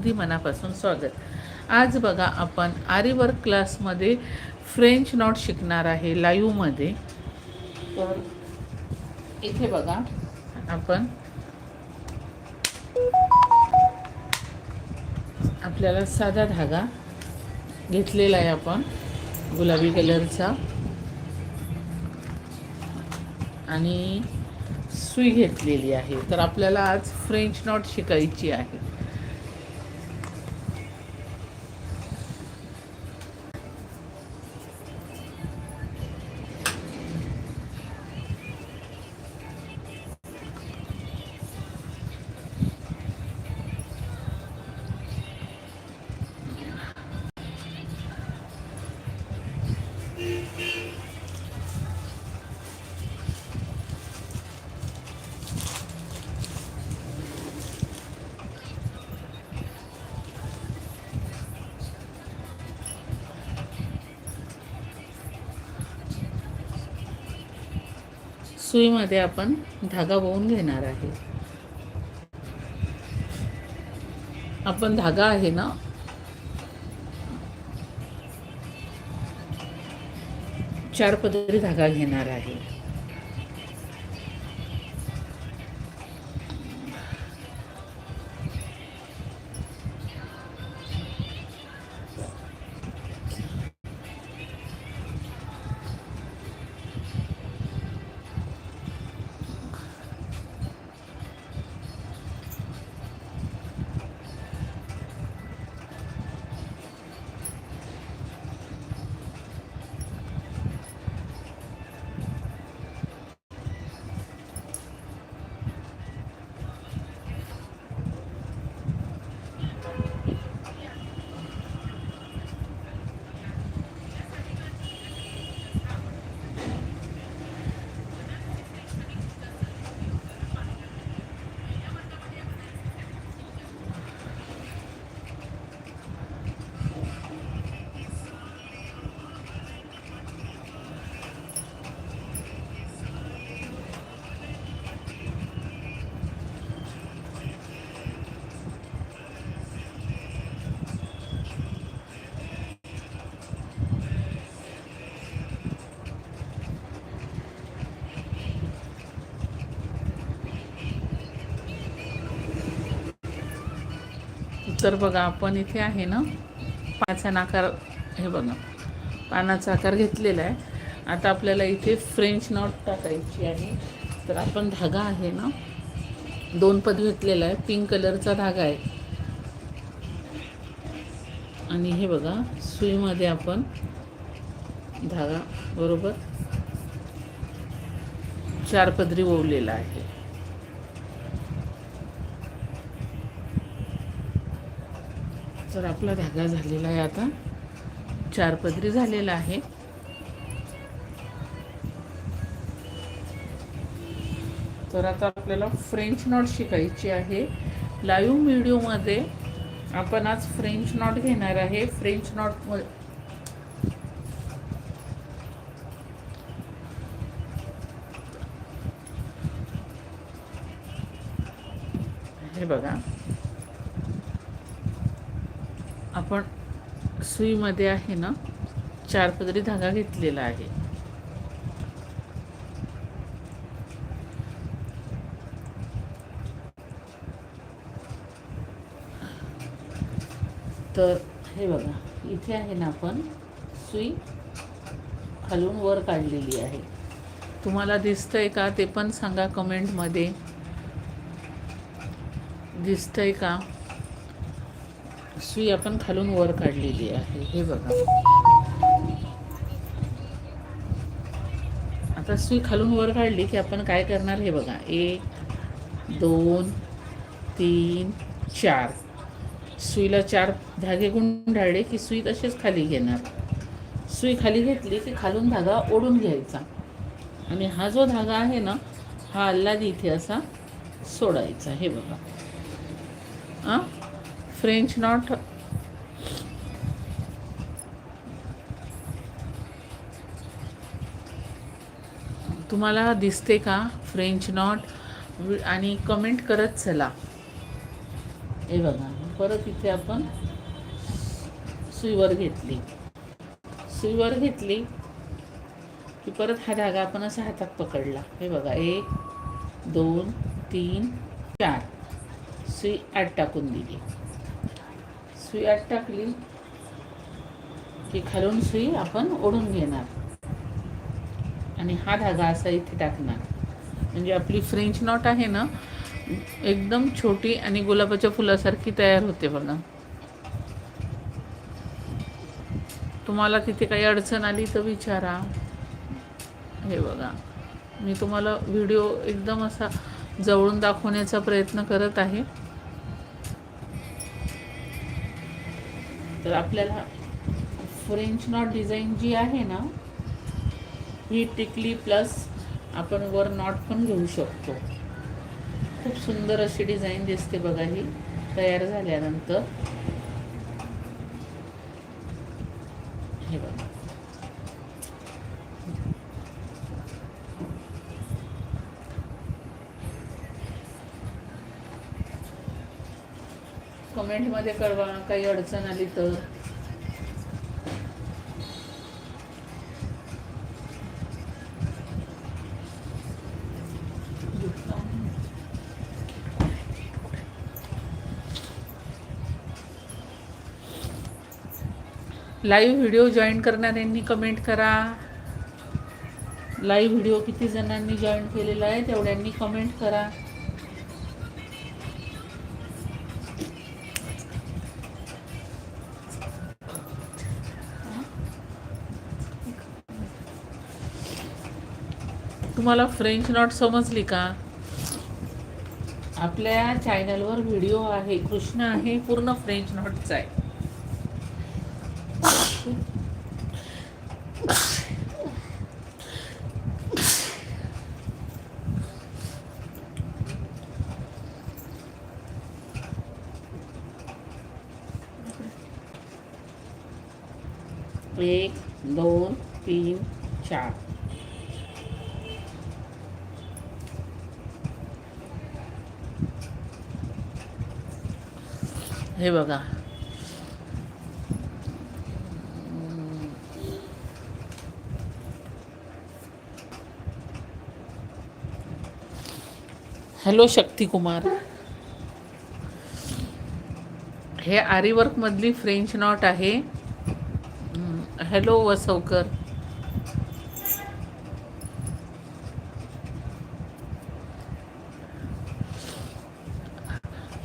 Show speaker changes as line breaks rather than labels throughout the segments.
अगदी मनापासून स्वागत. आज बघा आपण आरीवर्क क्लासमध्ये फ्रेंच नॉट शिकणार आहे लाईव्हमध्ये. तर इथे बघा आपण आपल्याला साधा धागा घेतलेला आहे आपण गुलाबी कलरचा. आणि सुई घेतलेली आहे. तर आपल्याला आज फ्रेंच नॉट शिकायची आहे. सुईमध्ये आपण धागा बोवून घेणार आहे. आपण धागा आहे ना? चार पदरी धागा घेणार आहे. तर बघा आपण इथे आहे ना पानाचा आकार हे बघा पानाचा आकार घेतलेला आहे. आता आपल्याला इथे फ्रेंच नॉट टाकायची आहे. तर आपण धागा आहे ना दोन पद घेतलेला आहे. पिंक कलरचा धागा आहे. आणि हे बघा सुईमध्ये आपण धागा बरोबर? चार पदरी ओवलेला आहे. तर आपला धागा झालेला आहे आता. चार पदरी झालेला आहे तर आता आपल्याला फ्रेंच नॉट शिकायची आहे. लाईव्ह व्हिडिओमध्ये आपण आज फ्रेंच नॉट घेणार आहे. फ्रेंच नॉट हे बघा. आपण सुईमध्ये आहे ना चार पदरी धागा घेतलेला आहे. तर हे बघा इथे आहे ना आपण सुई खालून वर काढलेली आहे. तुम्हाला दिसतंय का ते पण सांगा कमेंटमध्ये दिसतंय का? सुई आपण खालून वर काढलेली आहे. हे बघा. आता सुई खालून वर काढली की आपण काय करणार हे बघा. एक दोन तीन चार. सुईला चार धागे गुंडाळले की सुई तसेच खाली घेणार. सुई खाली घेतली की खालून धागा ओढून घ्यायचा. आणि हा जो धागा आहे ना हा अल्लादी इथे असा सोडायचा. हे बघा. हां? French knot. तुम्हाला दिसते का फ्रेंच नॉट? आणि कमेंट करत चला. हे बघा परत इथे आपण सुईवर घेतली. सुईवर घेतली की परत हा धागा आपण असा हातात पकडला. हे बघा एक दोन तीन चार. सुई आठ टाकून दिली. सुई आत टाकली की खालून सुई आपण ओढून घेणार. आणि हा धागा असा इथे टाकणार. म्हणजे आपली फ्रेंच नॉट आहे ना एकदम छोटी आणि गुलाबाच्या फुलासारखी तयार होते बघा. तुम्हाला तिथे काही अडचण आली तर विचारा. हे बघा मी तुम्हाला व्हिडिओ एकदम असा जवळून दाखवण्याचा प्रयत्न करत आहे. तर आपल्याला फ्रेंच नॉट डिझाईन जी आहे ना ही टिकली प्लस आपण वर नॉट पण घेऊ शकतो. खूप सुंदर अशी डिझाईन दिसते बघा ही तयार झाल्यानंतर हे बघा कमेंटमध्ये कळवा काही अडचण आली तर. लाईव्ह व्हिडिओ जॉईन करणाऱ्यांनी कमेंट करा. लाईव्ह व्हिडिओ किती जणांनी जॉईन केलेला आहे तेवढ्यांनी कमेंट करा. तुम्हाला फ्रेंच नॉट समजली का? आपल्या चॅनलवर व्हिडिओ आहे कृष्ण आहे पूर्ण फ्रेंच नॉटचा आहे. हे बघा. हॅलो शक्तिकुमार हे आरीवर्क मधली फ्रेंच नॉट आहे. Hmm, hello Vasavkar.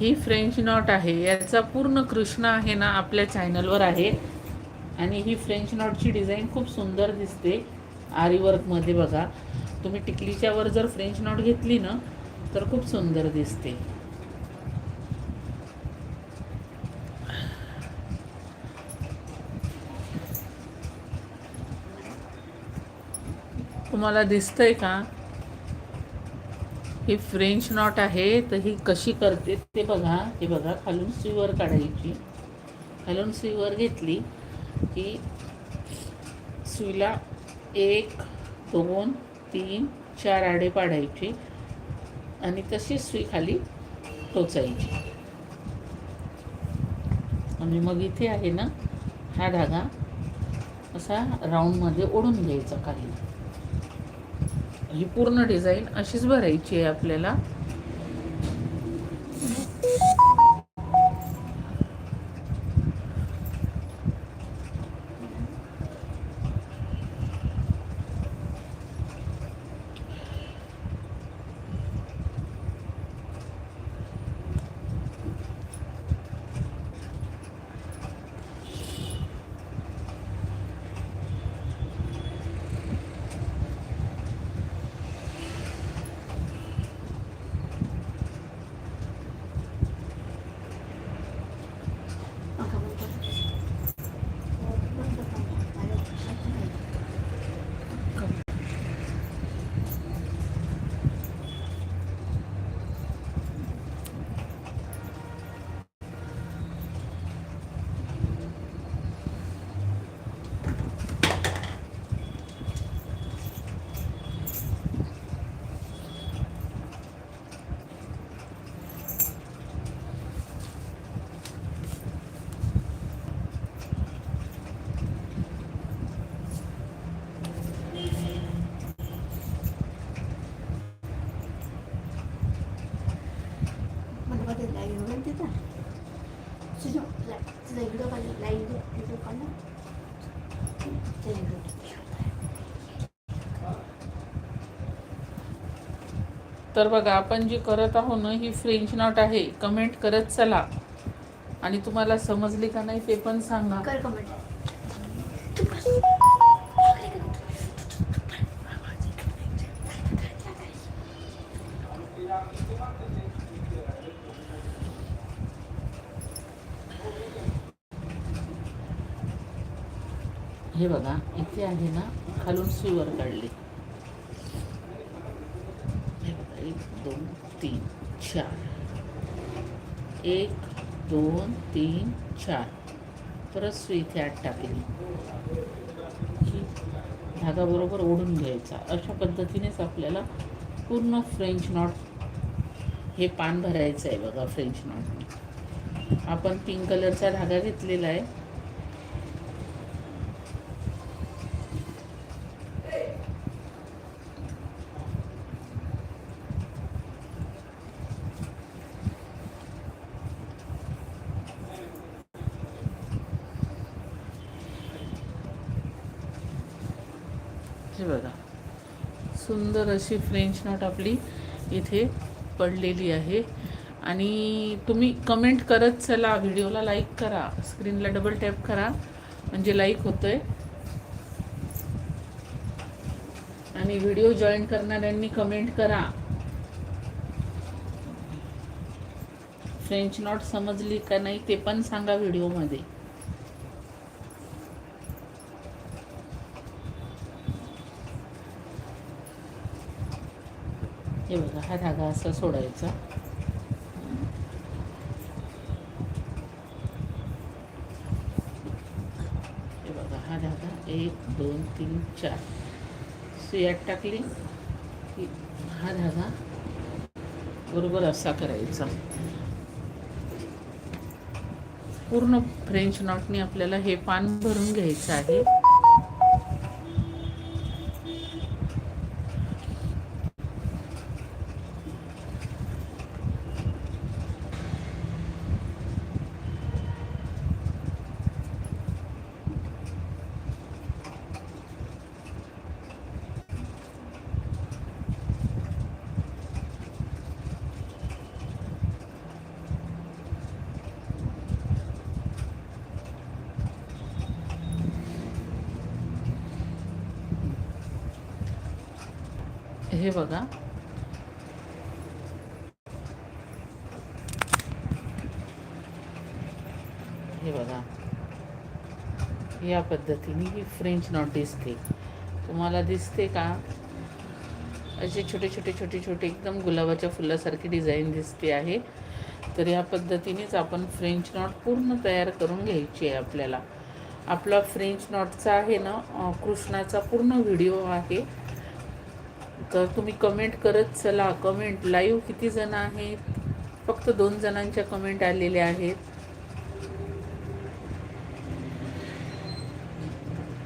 ही फ्रेंच नॉट आहे. याचा पूर्ण कृष्ण आहे ना आपल्या चॅनलवर आहे. आणि ही फ्रेंच नॉटची डिझाईन खूप सुंदर दिसते आरीवर्कमध्ये बघा. तुम्ही टिकलीच्या वर जर फ्रेंच नॉट घेतली ना तर खूप सुंदर दिसते. तुम्हाला दिसतंय का? ही फ्रेंच नॉट आहे तर ही कशी करते ते बघा. हे बघा खालून सुईवर काढायची. खालून सुईवर घेतली की सुईला एक दोन तीन चार आडे पाडायची आणि तशीच सुई खाली टोचायची. आणि मग इथे आहे ना हा धागा असा राऊंडमध्ये ओढून घ्यायचा खाली. ही पूर्ण डिझाईन अशीच भरायची आहे आपल्याला. तर बघा आपण जी करत आहोत ना ही फ्रेंच नॉट आहे. कमेंट करत चला. आणि तुम्हाला समजली का नाही ते पण सांगा. हे बघा इथे आहे ना खालून सुईवर काढली. हे बघा एक दोन तीन चार. एक दोन तीन चार. परत सुई इथे आत टाकली. की ओढून घ्यायचा. अशा पद्धतीनेच आपल्याला पूर्ण फ्रेंच नॉट हे पान भरायचं आहे बघा फ्रेंच नॉट आपण पिंक कलरचा धागा घेतलेला आहे हे बघा सुंदर अशी फ्रेंच नॉट आपली इथे पडलेली आहे. आणि तुम्ही कमेंट करत चला व्हिडिओला लाईक करा स्क्रीनला डबल टॅप करा म्हणजे लाईक होतंय. आणि व्हिडिओ जॉईन करणाऱ्यांनी कमेंट करा. फ्रेंच नॉट समजली का नाही ते पण सांगा व्हिडिओमध्ये हे बघा हा धागा असा सोडायचा. हे बघा हा धागा एक दोन तीन चार. सुयात टाकली की हा धागा बरोबर असा करायचा. पूर्ण फ्रेंच नॉटने आपल्याला हे पान भरून घ्यायचं आहे. हे बघा. हे बघा. या पद्धतीने ही फ्रेंच नॉट दिसते. तुम्हाला दिसते का? असे छोटे छोटे छोटे छोटे एकदम गुलाबाच्या फुलासारखी डिझाईन दिसते आहे. तर या पद्धतीनेच आपण फ्रेंच नॉट पूर्ण तयार करून घ्यायची आहे आपल्याला. आपला फ्रेंच नॉटचा आहे ना कृष्णाचा पूर्ण व्हिडिओ आहे. तर तुम्ही कमेंट करत चला कमेंट लाईव्ह किती जण आहेत? फक्त दोन जणांच्या कमेंट आलेल्या आहेत.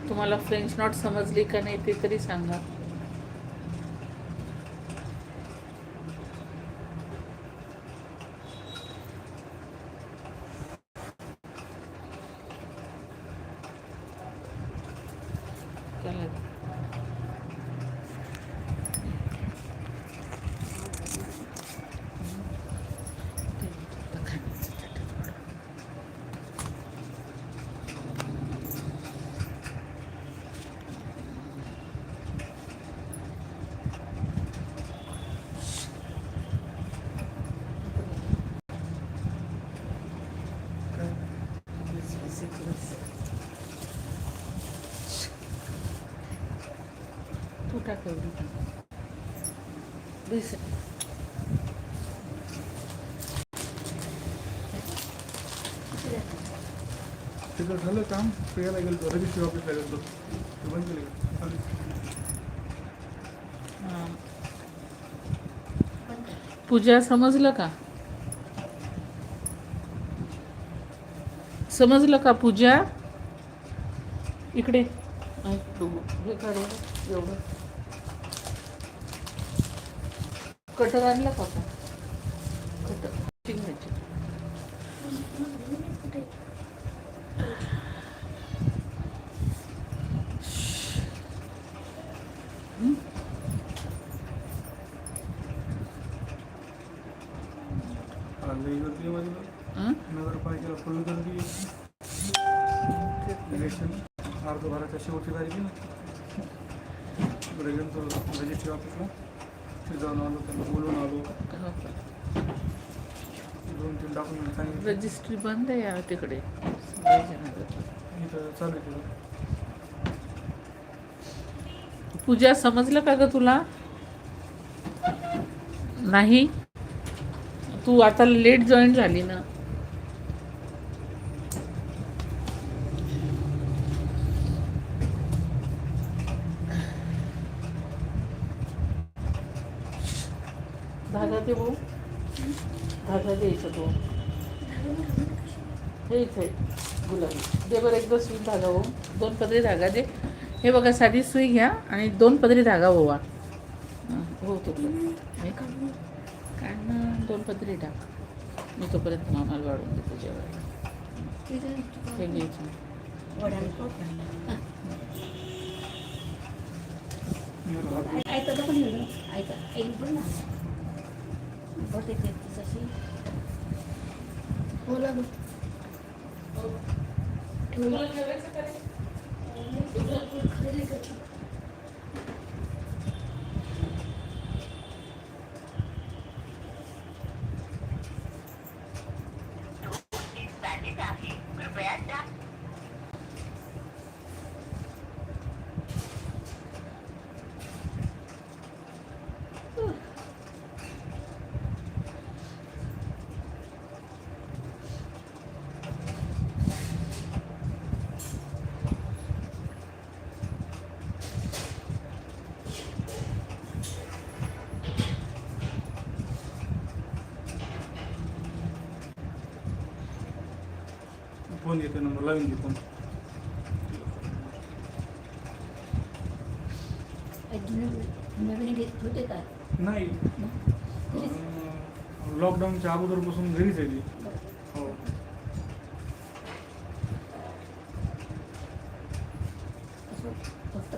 तुम्हाला फ्रेंच नॉट समजली का नाही ते तरी सांगा. चला तू टाक एवढी दिस
जर झालं काम प्रियाला गेलो रजिस्ट्री ऑफिसला गेलो ते बंद केले
पूजा समजलं का? समजलं का पूजा? इकडे. हे काढ एवढं. कटर आणलं का आता? कटर चिंगाची.
कधी इलेक्शन अर्ज भरायच्या शेवटची तारीख आहे ना तिकडे गेलो रजिस्ट्री ऑफिसला तिथे जाऊन आलो त्यांना बोलून आलो
हो का?
दोन तीन डॉक्युमेंट सांगितले
रजिस्ट्री बंद आहे या तिकडे. पूजा समजलं का ग तुला? नाही? तू आता लेट जॉईन झाली ना. धागा ते भाऊ. धागा द्यायचा तो. हे इथे गुलाबी. दे बरं एकदा सुई धागा भाऊ दोन पदरी धागा दे. हे बघा साधी सुई घ्या आणि दोन पदरी धागा ओवा. हं, हो तो हे काय ना दोन पदरी टाक मी तोपर्यंत मामाला वाढून देते जेवायला. हे घ्यायचं.
ऐका ऐक पण ना बघते ते तशी बोला गं. खरेदी करते.
फोन येतो नंबर लावून
घेत.
नाही. लॉकडाऊनच्या अगोदरपासून घरीच आहे हो.
फक्त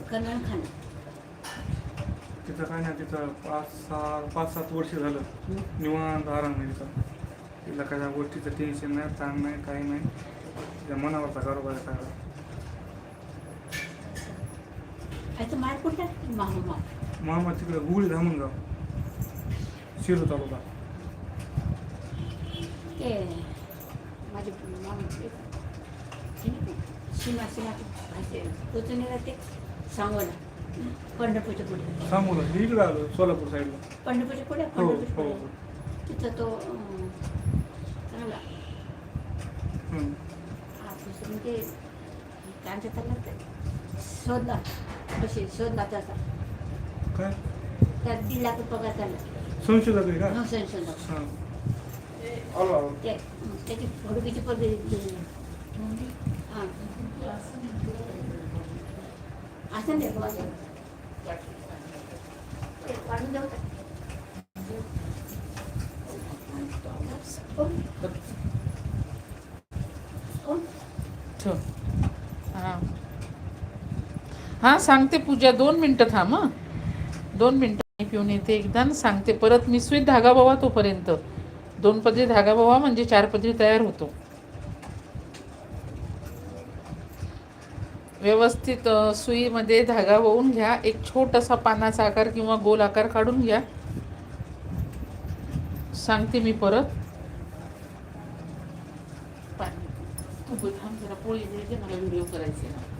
तिचं काय नाही तिचं पाच सहा पाच सात वर्ष झालं. निवांत आराम आहे तिचा तिला काय गोष्टीचं टेन्शन नाही ताण नाही काही नाही. तिच्या मनावरचा कारोबार आहे सगळा
मार कुठं? मामा मार
मामा तिकडे गुगळी धामणगाव शिरू तालुका.
ते माझे मामा ते हे का? सीमा सीमा. पोचून राहते? सांगोला. पंढरपूरच्या पुढे.
सांगू ना इकडे आलो सोलापूर साईडला.
पंढरपूरच्या पुढे?
हो
पंढरपूरच्या
हो.
पुढे तिथं तो अं, म्हणजे काय म्हणतात त्याला ते? शोधला कशी शोधला त्याचा
काय
त्यात दीड लाख रुपये पगार चालला
संशोधक आहे का
हो शोधला
हां आलो आलो
ते त्याची हुडकीची पद्धती हां असं नाही बा असं. ते काढून जाऊ का? कोण? कोण?
ठेव हां हां सांगते पूजा. दोन मिनटं थांब हां. दोन मिनटं मी पिऊन येते एकदा सांगते. परत मी स्वीट धागा बवा तोपर्यंत. दोन पदरी धागा बवा म्हणजे चार पदरी तयार होतो. व्यवस्थित सुईमध्ये धागा वळून घ्या. एक छोटासा पानाचा आकार किंवा गोल आकार काढून घ्या. सांगते मी परत. पाणी. थांब जरा पोळी मला व्हिडिओ करायचे ना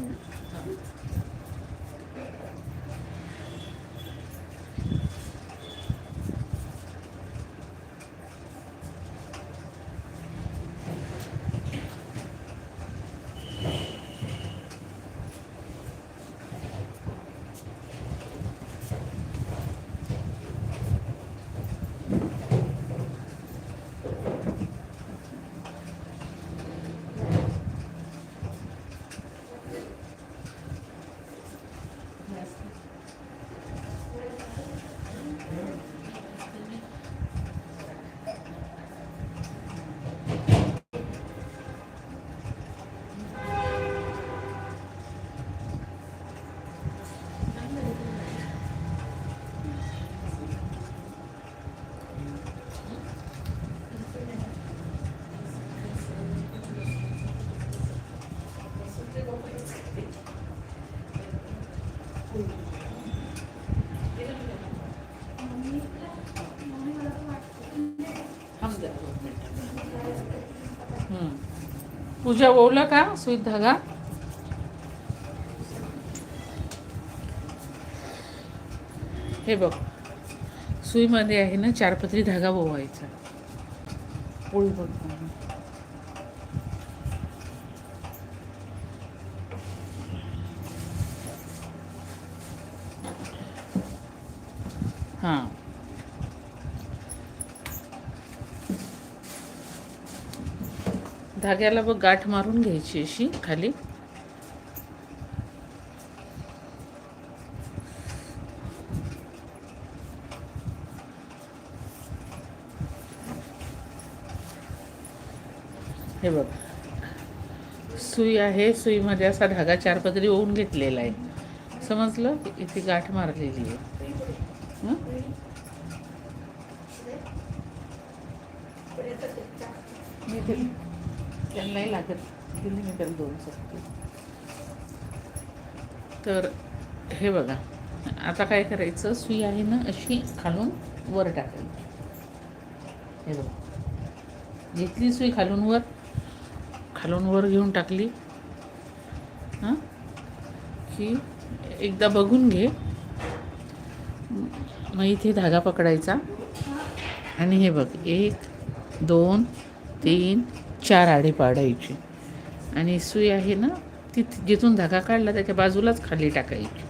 पूजा ओवलं का? सुईत धागा? हे बघ. सुईमध्ये आहे ना चारपत्री धागा ओवायचा ओळी बघ हां धाग्याला बघ गाठ मारून घ्यायची अशी खाली. हे बघ. सुई आहे सुईमध्ये असा धागा चार पदरी ओवून घेतलेला आहे. समजलं? इथे गाठ मारलेली आहे. हं? मी त्याला नाही लागत. दिली मी त्याला दोन शकते? तर हे बघा. आता काय करायचं? सुई आहे ना अशी खालून वर टाकायची. हे बघा. घेतली सुई खालून वर. खालून वर घेऊन टाकली. हां? की एकदा बघून घे. मग इथे धागा पकडायचा. आणि हे बघ. एक दोन तीन चार आडे पाडायची. आणि सुई आहे ना ती जिथून धागा काढला त्याच्या बाजूलाच खाली टाकायची.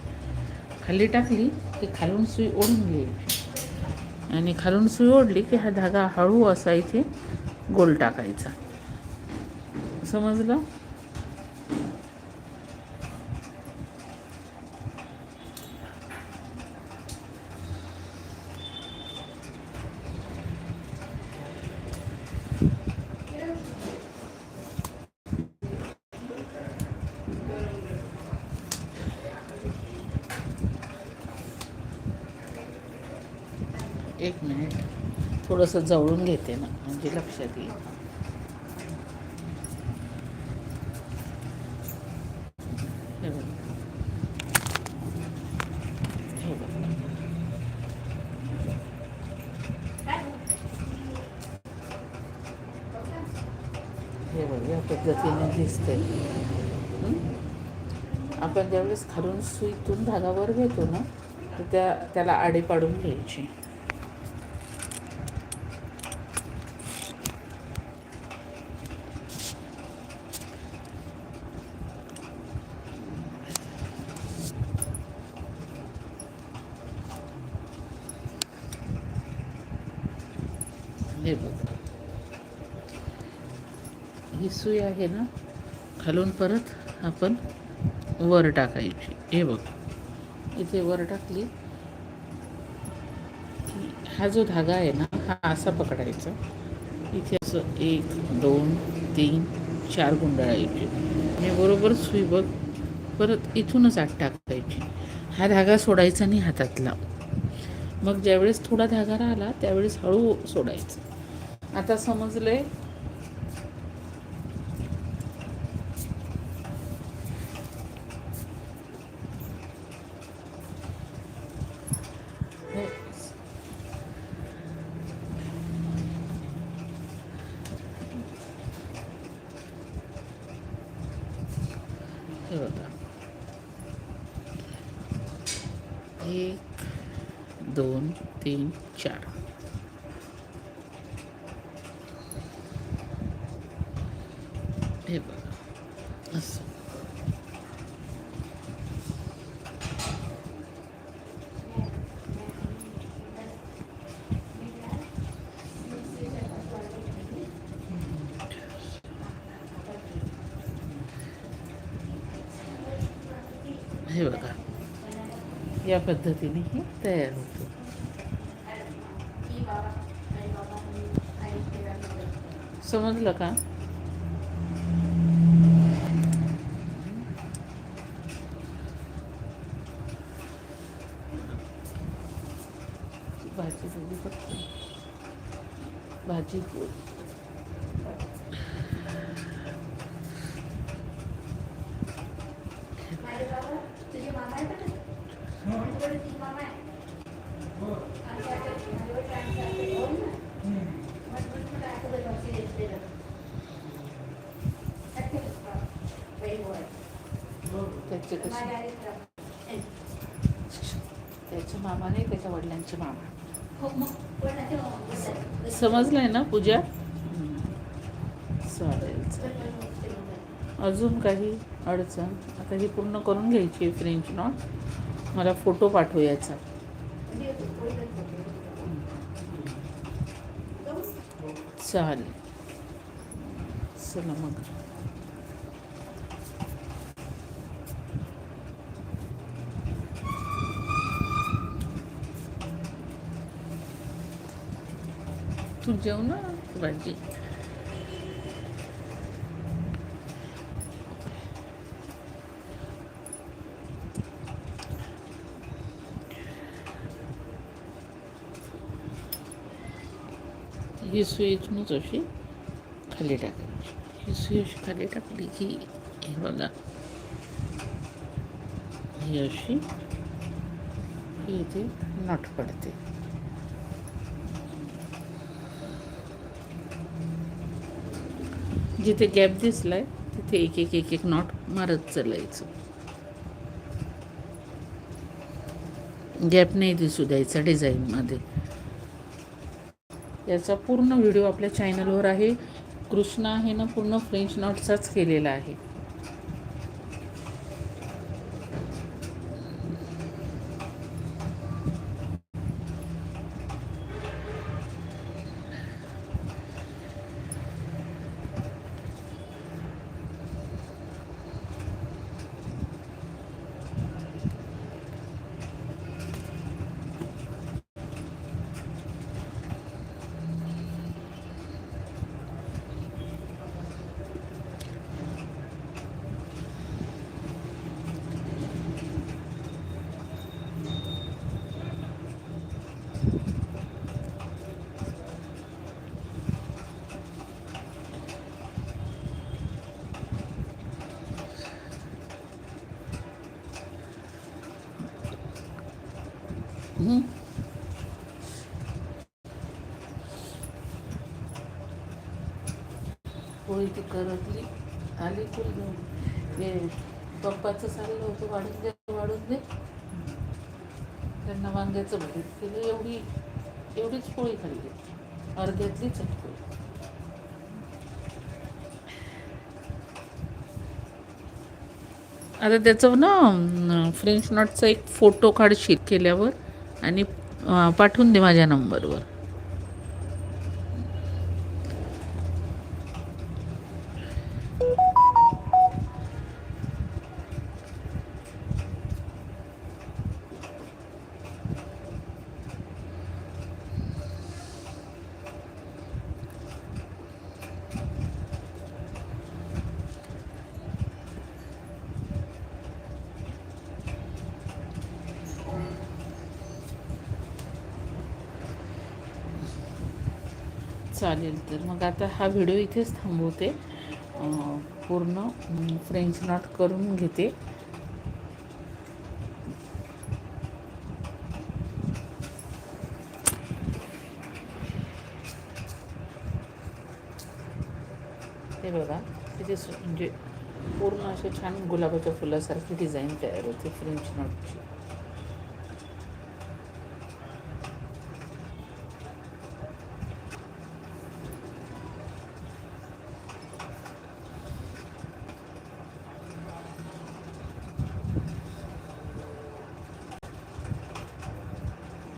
खाली टाकली की खालून सुई ओढून घ्यायची. आणि खालून सुई ओढली की हा धागा हळू असा इथे गोल टाकायचा. समजलं एक मिनिट थोडंसं जवळून घेते ना म्हणजे लक्षात येईल. हे बघ. या पद्धतीने दिसते आपण ज्यावेळेस खालून सुईतून धागावर घेतो ना तर त्या त्याला आडे पाडून घ्यायची हे बघ ही सुई आहे ना. खालून परत आपण वर टाकायची. हे बघ. इथे वर टाकली. हा जो धागा आहे ना हा असा पकडायचा. इथे असं एक दोन तीन चार गुंडाळायचे आणि बरोबर सुई बघ परत इथूनच आत टाकायची. हा धागा सोडायचा नाही हातातला. मग ज्यावेळेस थोडा धागा राहिला त्यावेळेस हळू सोडायचं. आता समजलंय आहे हे बघा एक दोन तीन चार हे बघा असं हे बघा या पद्धतीने हे तयार होते समजलं का भाजी भाजी
को भाजी
समजलंय ना पूजा? चालेल चालेल. अजून काही अडचण? आता ही पूर्ण करून घ्यायची आहे फ्रेंच नॉट मला फोटो पाठव याचा चालेल. चला मग. तू ना भाजी ही सुई अशी खाली टाकायची ही सुई अशी खाली टाकली की हे बघा. ही अशी ही इथे नट पडते. जिथे गॅप दिसला आहे तिथे एक एक एक एक नॉट मारत चालायचं. गॅप नाही दिसू द्यायचा डिझाईनमध्ये याचा पूर्ण व्हिडिओ आपल्या चॅनलवर आहे. कृष्णा हे ना पूर्ण फ्रेंच नॉटचाच केलेला आहे. पोळी ती करतली आली फुल पप्पाचं चाललं होतं वाढून दे वाढून दे. त्यांना वांग्याचं भरीत केलं एवढी एवढीच पोळी खाल्ली. अर्ध्यातलीच पोळी. आता त्याचं ना फ्रेंच नॉटचा एक फोटो काढशील केल्यावर. आणि पाठवून दे माझ्या नंबरवर. चालेल तर. मग आता हा व्हिडिओ इथेच थांबवते. पूर्ण फ्रेंच नॉट करून घेते. हे बघा तिथे सु- म्हणजे पूर्ण असे छान गुलाबाच्या फुलासारखी डिझाईन तयार होते फ्रेंच नॉटची